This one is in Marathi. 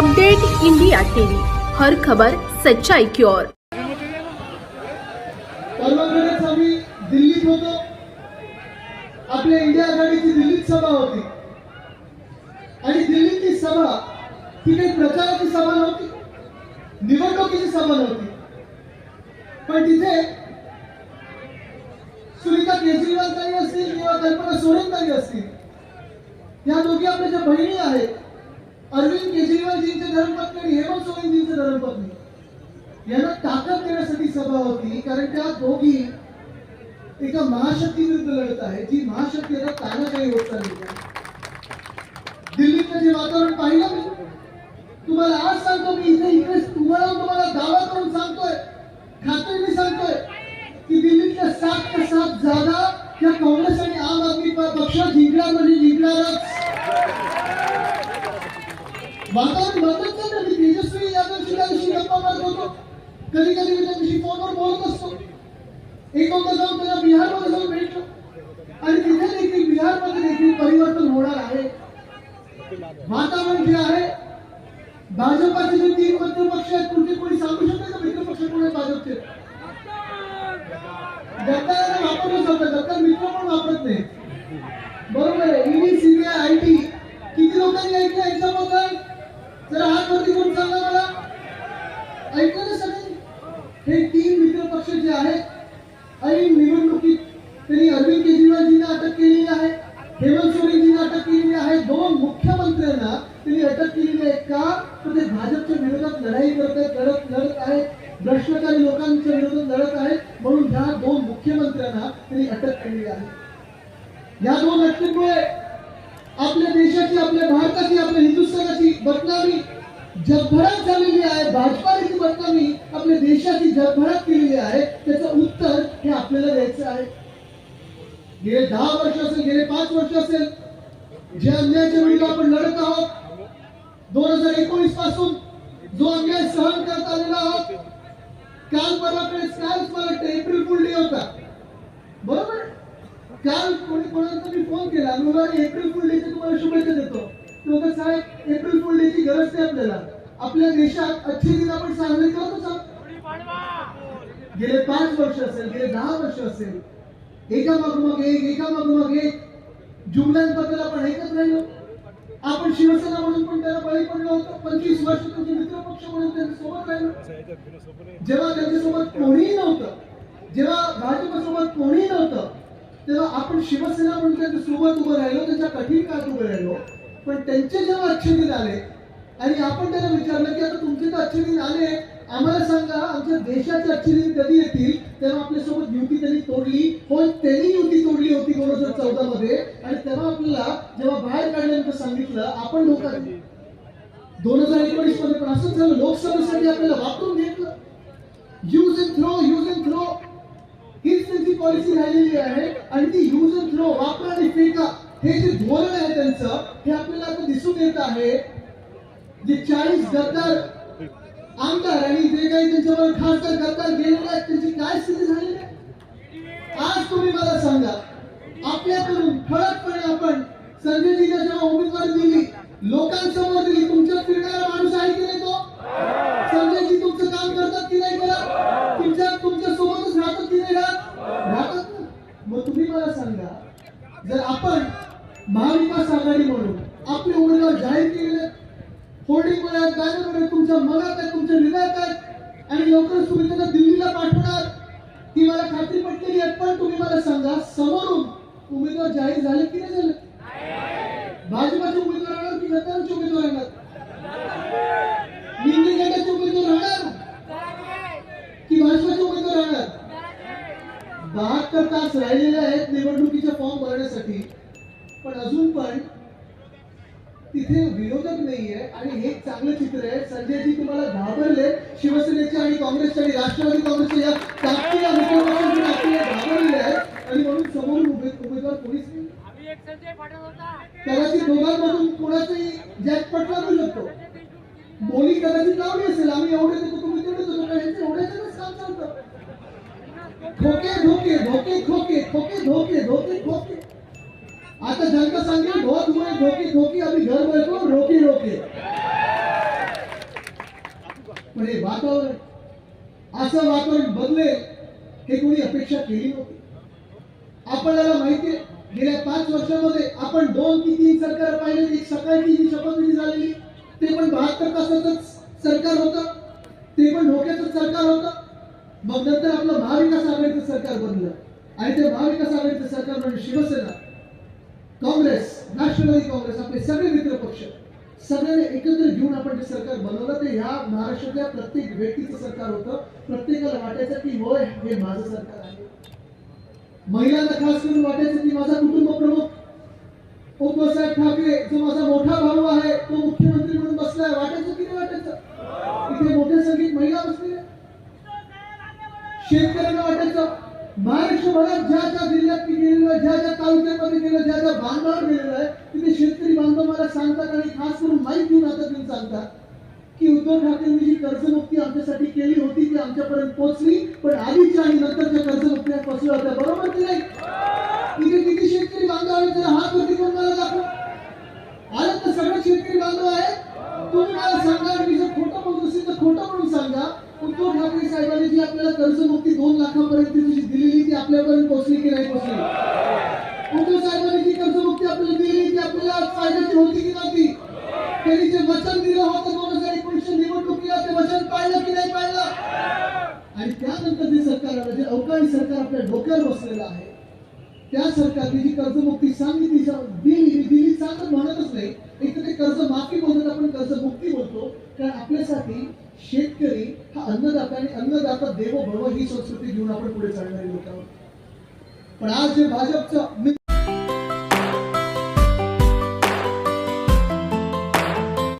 अपडेट इंडिया टीव्ही हर खबर सच्चाई की ओर. आम्ही दिल्लीत होतो. आपल्या इंडिया आघाडीची दिल्लीत सभा होती. आणि दिल्लीतली सभा ती काही प्रचाराची सभा नव्हती. निवडणुकीची सभा नव्हती. पण तिथे सुनीता केजरीवाल ताई असतील किंवा कल्पना सोरेन ताई असतील या दोघी आपल्या ज्या बहिणी आहेत अरविंद केजरीवालजींचे धर्मपत्नी आणि हेमंत सोरेनजींचे धर्मपत्नी. यांना ताकद देण्यासाठी सभा होती कारण त्या दोघी एका महाशक्ती विरुद्ध लढत आहे जी महाशक्ती आता तानाशाही होत चालली दिल्लीचं जे वातावरण पाहिलं मी तुम्हाला आज सांगतो मी इथे इकडे तुम्हाला तुम्हाला दावा करून सांगतोय खात्रीने सांगतोय की दिल्लीतल्या सात ते सात जागा या काँग्रेस आणि आम आदमी पक्ष जिंकणार म्हणजे जिंकणारच. वातावरण बदलत चाललं मी तेजस्वी यादवशी त्याविषयी गप्पा मारत होतो. कधी कधी मी त्याविषयी फोनवर बोलत असतो. एक दोनदा जाऊन त्याला बिहारमध्ये जाऊन भेटलो. आणि तिथे देखील बिहारमध्ये देखील परिवर्तन होणार आहे. वातावरण जे आहे भाजपाचे जे तीन मित्र पक्ष आहेत तुमचे कोणी सांगू शकते का मित्र पक्ष कोण आहे भाजपचे? दत्ताला वापरलं जातं. दत्ता मित्र पण वापरत नाही बरोबर आहे. ईडी सीबीआय आय टी किती लोकांनी ऐकलं? एक्झाम यांच्याबद्दल जरा हात वरती करून सांगा मला ऐकलं ना सगळे? हे तीन मित्र पक्ष जे आहेत आणि निवडणुकीत त्यांनी अरविंद केजरीवालजींना अटक केलेली आहे हेमंत सोरेनजींना अटक केलेली आहे. दोन मुख्यमंत्र्यांना त्यांनी अटक केलेली आहे का? तर ते भाजपच्या विरोधात लढाई करत आहेत लढत लढत आहेत. भ्रष्टाचारी लोकांच्या विरोधात लढत आहेत. म्हणून ह्या दोन मुख्यमंत्र्यांना त्यांनी अटक केलेली आहे. या दोन अटकेमुळे आपल्या देशाची आपल्या भारताची आपल्या हिंदुस्थानाची बदनामी जगभरात झालेली आहे. भाजपाने ती बदनामी आपल्या देशाची जगभरात केलेली आहे. त्याचं उत्तर हे आपल्याला द्यायचं आहे. गेले दहा वर्ष असेल गेले पाच वर्ष असेल ज्या अन्यायाच्या विरुद्ध आपण लढत आहोत दोन हजार एकोणीसपासून जो अन्याय सहन करत आलेला आहोत काल परवाकडे कालच मला वाटतं एप्रिल फुल डे होता. बरोबर? काल कोणी कोणाला मी फोन केला मी एप्रिल फुल डेची तुम्हाला शुभेच्छा देतो. तो साहेब एप्रिल फुल डेची गरज नाही आपल्याला? आपल्या देशात अच्छे दिन आपण साजरे करतोच आहोत गेले पाच वर्ष असेल गेले दहा वर्ष असेल. एका मागोमाग एक एका मागोमाग एक. जुमल्यांबद्दल आपण ऐकत राहिलो. आपण शिवसेना म्हणून पण त्याला बळी पडलो होतो. पंचवीस वर्ष तुमचे मित्र पक्ष म्हणून त्यांच्यासोबत राहिलो. जेव्हा त्यांच्यासोबत कोणीही नव्हतं जेव्हा भाजपसोबत कोणीही नव्हतं तेव्हा आपण शिवसेना म्हणून सोबत उभं राहिलो त्याच्या कठीण काळात उभं राहिलो. पण त्यांचे जेव्हा अच्छे दिन आले आणि आपण त्यांना विचारलं की आता तुमचे तर अच्छे दिन आले आम्हाला सांगा आमच्या देशाचे अच्छे दिन कधी येतील? तेव्हा आपल्यासोबत युती त्यांनी तोडली. हो त्यांनी युती तोडली होती दोन हजार चौदा मध्ये. आणि तेव्हा आपल्याला जेव्हा बाहेर काढल्यानंतर सांगितलं आपण लोकांनी दोन हजार एकोणीसमध्ये पण असंच झालं लोकसभेसाठी आपल्याला वापरून घेतलं. Use and throw use and throw हीच त्यांची पॉलिसी राहिलेली आहे. आणि ती यूज अँड थ्रो वापरा आणि फेका हे जे धोरण आहे त्यांचं हे आपल्याला आता दिसून येत आहे. जे चाळीस गद्दार आमदार आणि जे काही त्यांच्यावर खासदार गद्दार गेलेले आहेत त्यांची काय स्थिती झालेली आहे आज तुम्ही मला सांगा आपल्याकडून ठळकपणे आपण संजयजीला जेव्हा उमेदवारी दिली लोकांसमोर दिली तुमच्या फिरणारा माणूस आहे की नाही तो? संजयजी तुमचं काम करतात की नाही करत तुमच्या तुमच्या सोबतच राहतात की नाही राहत राहतात ना मग तुम्ही मला सांगा जर आपण महाविकास आघाडी म्हणून आपले उमेदवार जाहीर केले होर्डिंगमध्ये आहेत बॅनरमध्ये तुमच्या मनात आहेत तुमच्या हृदयात आहेत. आणि लवकरच तुम्ही त्यांना दिल्लीला पाठवणार. ती मला खात्री पटलेली आहे पण तुम्ही मला सांगा समोरून उमेदवार जाहीर झाले की नाही झाले? भाजपाचे उमेदवार राहणार की गद्दारांचे उमेदवार राहणार निंदी गटाचे उमेदवार राहणार की भाजपाचे उमेदवार राहणार बहात्तर तास राहिलेले आहेत निवडणुकीचा फॉर्म भरण्यासाठी. पण अजून पण तिथे विरोधक नाहीये आणि हे एक चांगलं चित्र आहे. संजयजी तुम्हाला घाबरले. शिवसेनेच्या आणि काँग्रेसच्या आणि राष्ट्रवादी काँग्रेसच्या या ताकदीला आहेत आणि म्हणून समोरून उमेदवार कोणीच नाही. कदाचित दोघांमधून कोणाचंही जॅकपट लागू शकतो. बोली कदाचित लावली असेल. आम्ही एवढे देतो तुम्ही तेवढे देतो का एवढ्याच्यानंच काम चालतं. खोके धोके धोके खोके खोके धोके धोके खोके आता जनता सांगेल बहुत हुए धोके धोके अभी घर बैठो रोके रोके. पण हे वातावरण असं वातावरण बदले हे कोणी अपेक्षा केली नव्हती. आपल्याला माहितीये गेल्या पाच वर्षामध्ये आपण दोन की तीन सरकार पाहिले एक सकाळची जी शपथविधी झालेली ते पण बहात्तर तासाच सरकार होतं. ते पण धोक्याचं सरकार होतं. मग नंतर आपलं महाविकास आघाडीचं सरकार बनलं. आणि ते महाविकास आघाडीचं सरकार म्हणजे शिवसेना. काँग्रेस राष्ट्रवादी काँग्रेस आपले सगळे मित्र पक्ष सगळ्यांनी एकत्र घेऊन आपण जे सरकार बनवलं ते ह्या महाराष्ट्रातल्या प्रत्येक व्यक्तीचं सरकार होतं. प्रत्येकाला वाटायचं की होय हे माझं सरकार आहे. महिलांना खास करून वाटायचं की माझा कुटुंब प्रमुख उद्धवसाहेब ठाकरे जो माझा मोठा भाऊ आहे तो मुख्यमंत्री म्हणून बसलाय वाटायचं की नाही वाटायचं? इथे मोठ्या संख्येत महिला बसलेल्या शेतकऱ्यांना वाटायचं महाराष्ट्रभरात ज्या ज्या जिल्ह्यात मी गेलेलो आहे ज्या ज्या तालुक्यामध्ये गेलो ज्या ज्या बांधावर गेलेलो आहे तिथे शेतकरी बांधव मला सांगतात आणि खास करून माहीत घेऊन आता घेऊन सांगतात की उद्धव ठाकरेंनी जी कर्जमुक्ती आमच्यासाठी केली होती ती आमच्यापर्यंत पोहोचली. पण आधीच्या आणि नंतरच्या कर्जमुक्त्या फसल्या होत्या बरोबर की नाही? इथे किती शेतकरी बांधव आहेत? जरा हात वरती करून मला दाखव. आले तर सगळे शेतकरी बांधव आहेत. तुम्ही मला सांगा मी जर खोटं बोलत असेल तर खोटं म्हणून सांगा. उद्धव ठाकरे साहेबांनी जी आपल्याला कर्जमुक्ती दोन लाखापर्यंत जी दिलेली ती आपल्यापर्यंत पोहोचली की नाही पोहोचली? उद्धव साहेबांनी जी कर्जमुक्ती आपल्याला दिलेली ती आपल्याला फायद्याची होती की नव्हती? त्यांनी जे वचन दिलं होतं त्यानंतर जे सरकार आलं जे अवकाळी सरकार आपल्या डोक्यावर बसलेलं आहे त्या सरकारने जी कर्जमुक्ती सांगितली दिली दिली चांगलं म्हणतच नाही एक तर ते कर्ज माफी म्हणून आपण कर्जमुक्ती बोलतो कारण आपल्यासाठी शेतकरी हा अन्नदाता आणि अन्नदाता देवो भव ही संस्कृती घेऊन आपण पुढे चालणारी लोक आहोत. पण आज जे भाजपचं